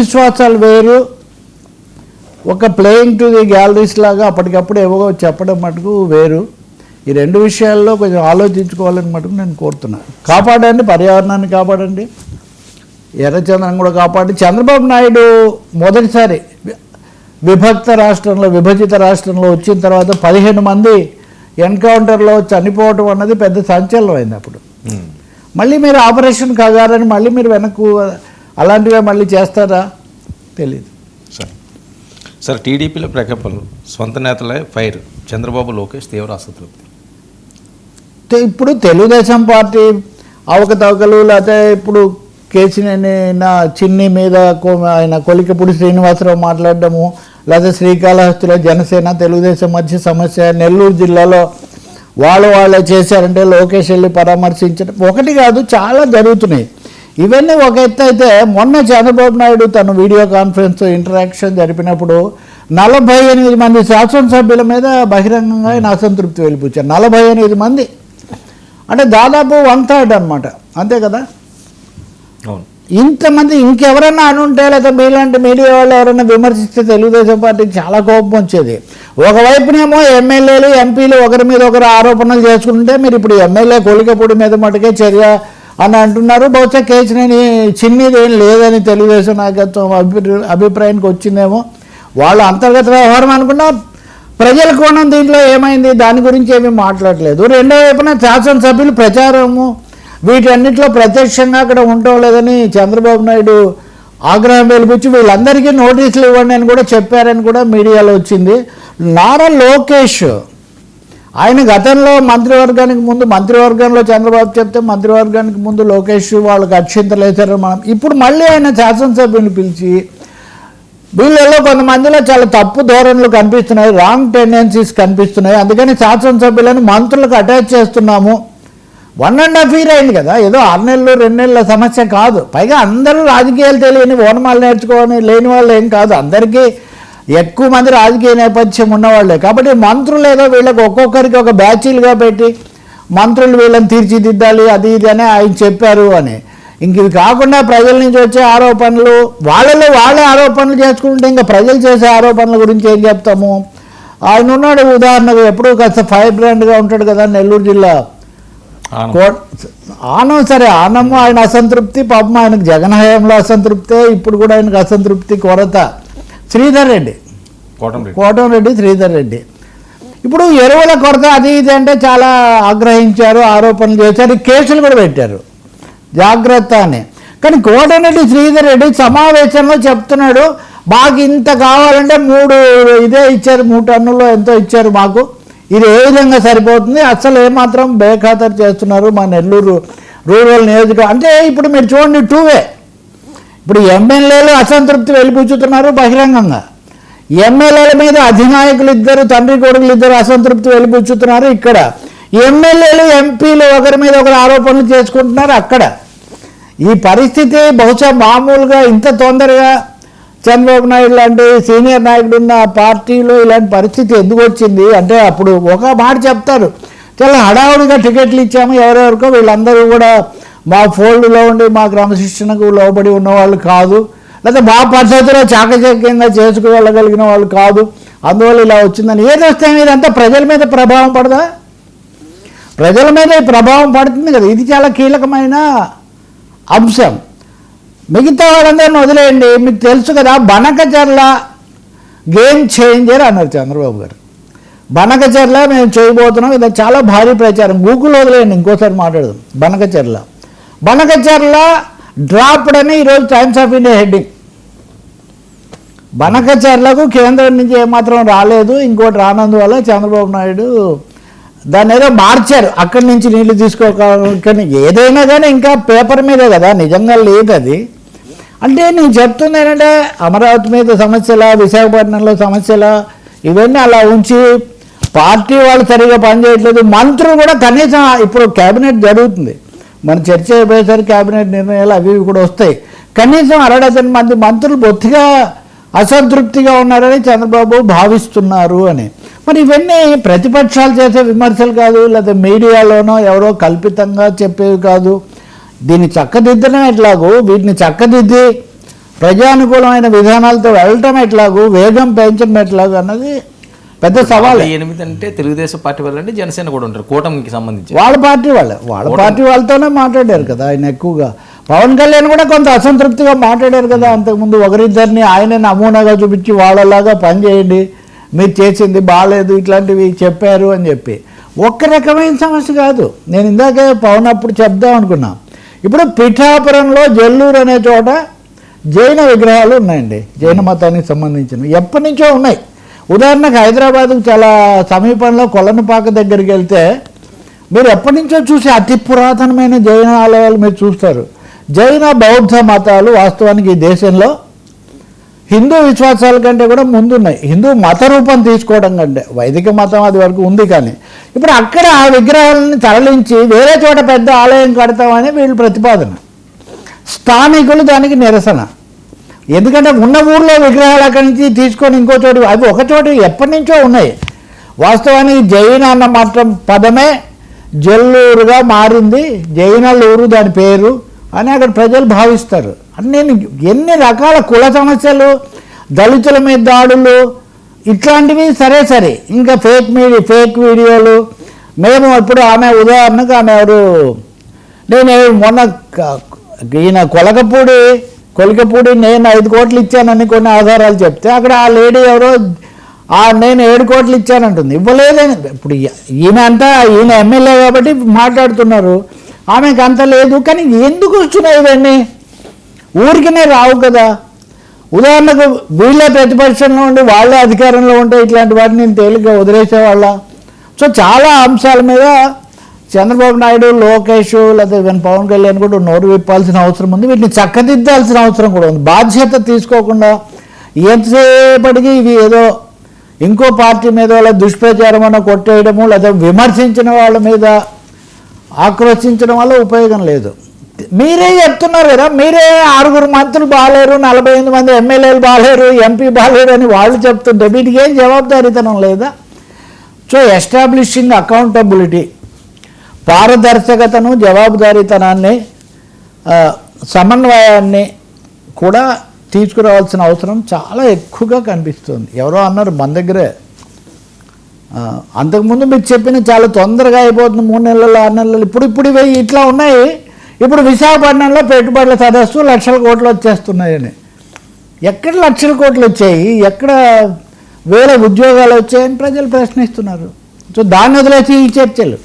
విశ్వాసాలు వేరు. ఒక ప్లేయింగ్ టు ది గ్యాలరీస్ లాగా అప్పటికప్పుడు ఏవో చెప్పడం మటుకు వేరు. ఈ రెండు విషయాల్లో కొంచెం ఆలోచించుకోవాలని మటుకు నేను కోరుతున్నాను. కాపాడండి పర్యావరణాన్ని కాపాడండి. ఎర్రచంద్రం కూడా కాపాడి చంద్రబాబు నాయుడు మొదటిసారి విభక్త రాష్ట్రంలో విభజిత రాష్ట్రంలో వచ్చిన తర్వాత పదిహేను మంది ఎన్కౌంటర్లో చనిపోవటం అన్నది పెద్ద సంచలనం అయింది అప్పుడు. మళ్ళీ మీరు ఆపరేషన్ కాగారని మళ్ళీ మీరు వెనక్కు అలాంటివే మళ్ళీ చేస్తారా? తెలియదు సార్. సార్ టీడీపీలో ప్రకల్పనలు సొంత నేతలే ఫైర్ చంద్రబాబు లోకేష్ తీవ్ర అసంతృప్తి. ఇప్పుడు తెలుగుదేశం పార్టీ అవకతవకలు లేకపోతే ఇప్పుడు కేసినేని నా చిన్ని మీద ఆయన కొలికపూడి శ్రీనివాసరావు మాట్లాడడము లేదా శ్రీకాళహస్తిలో జనసేన తెలుగుదేశం మధ్య సమస్య నెల్లూరు జిల్లాలో వాళ్ళు వాళ్ళే చేశారంటే లోకేష్ వెళ్ళి పరామర్శించడం ఒకటి కాదు చాలా జరుగుతున్నాయి. ఇవన్నీ ఒక ఎత్తు అయితే మొన్న చంద్రబాబు నాయుడు తన వీడియో కాన్ఫరెన్స్ ఇంటరాక్షన్ జరిపినప్పుడు నలభై ఎనిమిది మంది శాసనసభ్యుల మీద బహిరంగంగా ఆయన అసంతృప్తి వెళ్ళిపోయారు నలభై ఎనిమిది మంది. అంటే దాదాపు వన్ థర్డ్ అనమాట అంతే కదా? అవును. ఇంతమంది ఇంకెవరన్నా అనుంటే లేదా మీలాంటి మీడియా వాళ్ళు ఎవరైనా విమర్శిస్తే తెలుగుదేశం పార్టీకి చాలా కోపం వచ్చేది. ఒకవైపునేమో ఎమ్మెల్యేలు ఎంపీలు ఒకరి మీద ఒకరు ఆరోపణలు చేసుకుంటే మీరు ఇప్పుడు ఎమ్మెల్యే కొలికపూడి మీద మటుకే చర్య అని అంటున్నారు. బహుశా కేసునేని చిన్నది ఏం లేదని తెలుగుదేశం నాయకత్వం అభి అభిప్రాయానికి వచ్చిందేమో. వాళ్ళు అంతర్గత వ్యవహారం అనుకున్నా ప్రజల కోణం దీంట్లో ఏమైంది? దాని గురించి ఏమీ మాట్లాడలేదు. రెండో వైపున శాసనసభ్యులు ప్రచారము వీటన్నిటిలో ప్రత్యక్షంగా అక్కడ ఉండటం లేదని చంద్రబాబు నాయుడు ఆగ్రహం వెలిపించి వీళ్ళందరికీ నోటీసులు ఇవ్వండి అని కూడా చెప్పారని కూడా మీడియాలో వచ్చింది. నారా లోకేష్ ఆయన గతంలో మంత్రివర్గానికి ముందు మంత్రివర్గంలో చంద్రబాబు చెప్తే మంత్రివర్గానికి ముందు లోకేష్ వాళ్ళకి అక్షింతలు వేశారు మనం ఇప్పుడు మళ్ళీ ఆయన శాసనసభ్యుని పిలిచి వీళ్ళలో కొంతమందిలో చాలా తప్పు ధోరణులు కనిపిస్తున్నాయి రాంగ్ టెండెన్సీస్ కనిపిస్తున్నాయి. అందుకని శాసనసభ్యులను మంత్రులకు అటాచ్ చేస్తున్నాము. వన్ అండ్ హాఫ్ ఇయర్ అయింది కదా ఏదో ఆరు నెలలు రెండు నెలల సమస్య కాదు. పైగా అందరూ రాజకీయాలు తెలియని ఓనమాలు నేర్చుకోని లేని వాళ్ళు ఏం కాదు. అందరికీ ఎక్కువ మంది రాజకీయ నేపథ్యం ఉన్నవాళ్ళే. కాబట్టి మంత్రులు ఏదో వీళ్ళకి ఒక్కొక్కరికి ఒక బ్యాచీలుగా పెట్టి మంత్రులు వీళ్ళని తీర్చిదిద్దాలి అది ఇది అని ఆయన చెప్పారు అని. ఇంక ఇది కాకుండా ప్రజల నుంచి వచ్చే ఆరోపణలు వాళ్ళలో వాళ్ళే ఆరోపణలు చేసుకుంటే ఇంకా ప్రజలు చేసే ఆరోపణల గురించి ఏం చెప్తాము? ఆయన ఉన్నాడు ఉదాహరణకు ఎప్పుడూ కాస్త ఫైర్ బ్రాండ్గా ఉంటాడు కదా నెల్లూరు జిల్లా. ఆనం సరే ఆనము ఆయన అసంతృప్తి పాపం ఆయనకు జగన్ హయాంలో అసంతృప్తే ఇప్పుడు కూడా ఆయనకు అసంతృప్తి కొరత. శ్రీధర్ రెడ్డి. కోటంరెడ్డి శ్రీధర్ రెడ్డి. ఇప్పుడు ఎరువుల కొరత అది ఇది అంటే చాలా ఆగ్రహించారు ఆరోపణలు చేశారు కేసులు కూడా పెట్టారు. జాగ్రత్త అని. కానీ కోటంరెడ్డి శ్రీధర్ రెడ్డి సమావేశంలో చెప్తున్నాడు మాకు ఇంత కావాలంటే మూడు ఇదే ఇచ్చారు మూడు టన్నులు ఎంతో ఇచ్చారు మాకు. ఇది ఏ విధంగా సరిపోతుంది? అసలు ఏమాత్రం బేఖాతరు చేస్తున్నారు మా నెల్లూరు రూరల్ నియోజక అంటే ఇప్పుడు మీరు చూడండి టూవే ఇప్పుడు ఎమ్మెల్యేలు అసంతృప్తి వెలిపుచ్చుతున్నారు బహిరంగంగా. ఎమ్మెల్యేల మీద అధినాయకులు ఇద్దరు తండ్రి కొడుకులు ఇద్దరు అసంతృప్తి వెలిపుచ్చుతున్నారు ఇక్కడ. ఎమ్మెల్యేలు ఎంపీలు ఒకరి మీద ఒకరు ఆరోపణలు చేసుకుంటున్నారు అక్కడ. ఈ పరిస్థితి బహుశా మామూలుగా ఇంత తొందరగా చంద్రబాబు నాయుడు లాంటి సీనియర్ నాయకుడు ఉన్న పార్టీలో ఇలాంటి పరిస్థితి ఎందుకు వచ్చింది? అంటే అప్పుడు ఒక మాట చెప్తారు. చాలా హడావుడిగా టికెట్లు ఇచ్చాము ఎవరెవరికో వీళ్ళందరూ కూడా మా ఫోల్డ్లో ఉండి మా క్రమశిక్షణకు లోబడి ఉన్నవాళ్ళు కాదు. లేదా మా పద్ధతిలో చాకచక్యంగా చేసుకోగలగలిగిన వాళ్ళు కాదు. అందువల్ల ఇలా వచ్చిందని. ఏది వస్తే ఇదంతా ప్రజల మీద ప్రభావం పడదా? ప్రజల మీద ప్రభావం పడుతుంది కదా. ఇది చాలా కీలకమైన అంశం. మిగతా వాళ్ళందరిని వదిలేయండి. మీకు తెలుసు కదా బనకచర్ల గేమ్ చేంజర్ అన్నారు చంద్రబాబు గారు. బనకచర్ల మేము చేయబోతున్నాం. ఇది చాలా భారీ ప్రచారం. గూగుల్ వదిలేయండి ఇంకోసారి మాట్లాడదాం. బనకచర్ల. బనకచర్ల డ్రాప్డ్ అని ఈరోజు టైమ్స్ ఆఫ్ ఇండియా హెడ్డింగ్. బనకచర్లకు కేంద్రం నుంచి ఏమాత్రం రాలేదు ఇంకోటి రానందువల్ల చంద్రబాబు నాయుడు దాన్ని ఏదో మార్చారు. అక్కడి నుంచి నీళ్ళు తీసుకోకని ఏదైనా కానీ ఇంకా పేపర్ మీదే కదా నిజంగా లేదు అది. అంటే నేను చెప్తుంది ఏంటంటే అమరావతి మీద సమస్యల విశాఖపట్నంలో సమస్యల ఇవన్నీ అలా ఉంచి పార్టీ వాళ్ళు సరిగా పనిచేయట్లేదు. మంత్రులు కూడా కనీసం ఇప్పుడు కేబినెట్ జరుగుతుంది. మన చర్చ అయిపోయేసరికి కేబినెట్ నిర్ణయాలు అవి ఇవి కూడా వస్తాయి. కనీసం అరడజన్ మంది మంత్రులు బొత్తిగా అసంతృప్తిగా ఉన్నారని చంద్రబాబు భావిస్తున్నారు అని. మరి ఇవన్నీ ప్రతిపక్షాలు చేసే విమర్శలు కాదు లేదా మీడియాలోనో ఎవరో కల్పితంగా చెప్పేవి కాదు. దీన్ని చక్కదిద్దడం ఎట్లాగో? వీటిని చక్కదిద్ది ప్రజానుకూలమైన విధానాలతో వెళ్ళటం ఎట్లాగూ? వేగం పెంచడం ఎట్లాగూ అన్నది పెద్ద సవాల్. ఎనిమిది అంటే తెలుగుదేశం పార్టీ వాళ్ళు అంటే జనసేన కూడా ఉంటారు కూటమికి సంబంధించి. వాళ్ళ పార్టీ వాళ్ళే. వాళ్ళ పార్టీ వాళ్ళతోనే మాట్లాడారు కదా ఆయన ఎక్కువగా. పవన్ కళ్యాణ్ కూడా కొంత అసంతృప్తిగా మాట్లాడారు కదా అంతకుముందు ఒకరిద్దరిని ఆయనే నమూనాగా చూపించి వాళ్ళలాగా పని చేయండి మీరు చేసింది బాగాలేదు ఇట్లాంటివి చెప్పారు అని చెప్పి. ఒక్క రకమైన సమస్య కాదు. నేను ఇందాకే పవన్ అప్పుడు చెప్దాం అనుకున్నా. ఇప్పుడు పిఠాపురంలో జల్లూరు అనే చోట జైన విగ్రహాలు ఉన్నాయండి. జైన మతానికి సంబంధించినవి. ఎప్పటి నుంచో ఉన్నాయి. ఉదాహరణకు హైదరాబాద్కు చాలా సమీపంలో కొల్లనపాక దగ్గరికి వెళ్తే మీరు ఎప్పటి నుంచో చూసి అతి పురాతనమైన జైన ఆలయాలు మీరు చూస్తారు. జైన బౌద్ధ మతాలు వాస్తవానికి ఈ దేశంలో హిందూ విశ్వాసాల కంటే కూడా ముందున్నాయి. హిందూ మత రూపం తీసుకోవడం కంటే వైదిక మతం అది వరకు ఉంది కానీ ఇప్పుడు అక్కడ ఆ విగ్రహాలని తరలించి వేరే చోట పెద్ద ఆలయం కడతామని వీళ్ళు ప్రతిపాదన. స్థానికులు దానికి నిరసన. ఎందుకంటే ఉన్న ఊర్లో విగ్రహాలు అక్కడి నుంచి తీసుకొని ఇంకో చోటు అవి ఒక చోటు ఎప్పటి నుంచో ఉన్నాయి. వాస్తవానికి జైన అన్న మాత్రం పదమే జల్లూరుగా మారింది. జైనలూరు దాని పేరు అని అక్కడ ప్రజలు భావిస్తారు. అని నేను ఎన్ని రకాల కుల సమస్యలు దళితుల మీద దాడులు ఇట్లాంటివి సరే సరే. ఇంకా ఫేక్ మీడియా ఫేక్ వీడియోలు. మేము ఇప్పుడు ఆమె ఉదాహరణకు ఆమె ఎవరు నేను మొన్న ఈయన కొలకపూడి కొలికపూడి నేను ఐదు కోట్లు ఇచ్చానని కొన్ని ఆధారాలు చెప్తే అక్కడ ఆ లేడీ ఎవరో ఆ నేను ఏడు కోట్లు ఇచ్చానంటుంది. ఇవ్వలేదని ఇప్పుడు ఈయన అంతా ఈయన ఎమ్మెల్యే కాబట్టి మాట్లాడుతున్నారు. ఆమెకు అంత లేదు కానీ ఎందుకు వస్తున్నాయి ఇవన్నీ? ఊరికినే రావు కదా. ఉదాహరణకు వీళ్ళే ప్రతిపక్షంలో ఉండి వాళ్ళే అధికారంలో ఉంటే ఇట్లాంటి వాటిని నేను తేలిగ్గా వదిలేసేవాళ్ళ? సో చాలా అంశాల మీద చంద్రబాబు నాయుడు లోకేష్ లేదా ఈవెన్ పవన్ కళ్యాణ్ కూడా నోరు విప్పాల్సిన అవసరం ఉంది. వీటిని చక్కదిద్దాల్సిన అవసరం కూడా ఉంది. బాధ్యత తీసుకోకుండా ఎంతసేపటికి ఇవి ఏదో ఇంకో పార్టీ మీద వాళ్ళ దుష్ప్రచారం అన్న కొట్టేయడము లేదా విమర్శించిన వాళ్ళ మీద ఆక్రోశించడం వల్ల ఉపయోగం లేదు. మీరే చెప్తున్నారు కదా మీరే ఆరుగురు మంత్రులు బాగాలేరు నలభై ఎనిమిది మంది ఎమ్మెల్యేలు బాగాలేరు ఎంపీ బాగాలేరు అని వాళ్ళు చెప్తుంటే వీటికి ఏం జవాబుదారీతనం లేదా? సో ఎస్టాబ్లిషింగ్ అకౌంటబిలిటీ పారదర్శకతను జవాబుదారీతనాన్ని సమన్వయాన్ని కూడా తీసుకురావాల్సిన అవసరం చాలా ఎక్కువగా కనిపిస్తుంది. ఎవరో అన్నారు మన దగ్గరే. అంతకుముందు మీరు చెప్పిన చాలా తొందరగా అయిపోతుంది మూడు నెలలు ఆరు నెలలు. ఇప్పుడు ఇప్పుడు ఇవి ఇట్లా ఉన్నాయి. ఇప్పుడు విశాఖపట్నంలో పెట్టుబడుల సదస్సు లక్షల కోట్లు వచ్చేస్తున్నాయని. ఎక్కడ లక్షల కోట్లు వచ్చాయి? ఎక్కడ వేల ఉద్యోగాలు వచ్చాయని ప్రజలు ప్రశ్నిస్తున్నారు. సో దాన్ని వదిలేసి ఈ చర్చలు.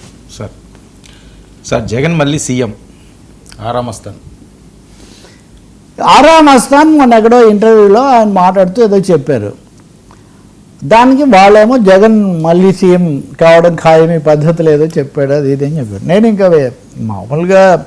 సార్ జగన్ మళ్ళీ సీఎం. ఆరామస్తాన్ ఆరామ్ మొన్న ఎక్కడో ఇంటర్వ్యూలో ఆయన మాట్లాడుతూ ఏదో చెప్పారు. దానికి వాళ్ళేమో జగన్ మళ్ళీ సీఎం కావడం ఖాయమే పద్ధతి లేదో చెప్పాడు అది ఇది అని చెప్పారు. నేను ఇంకా మామూలుగా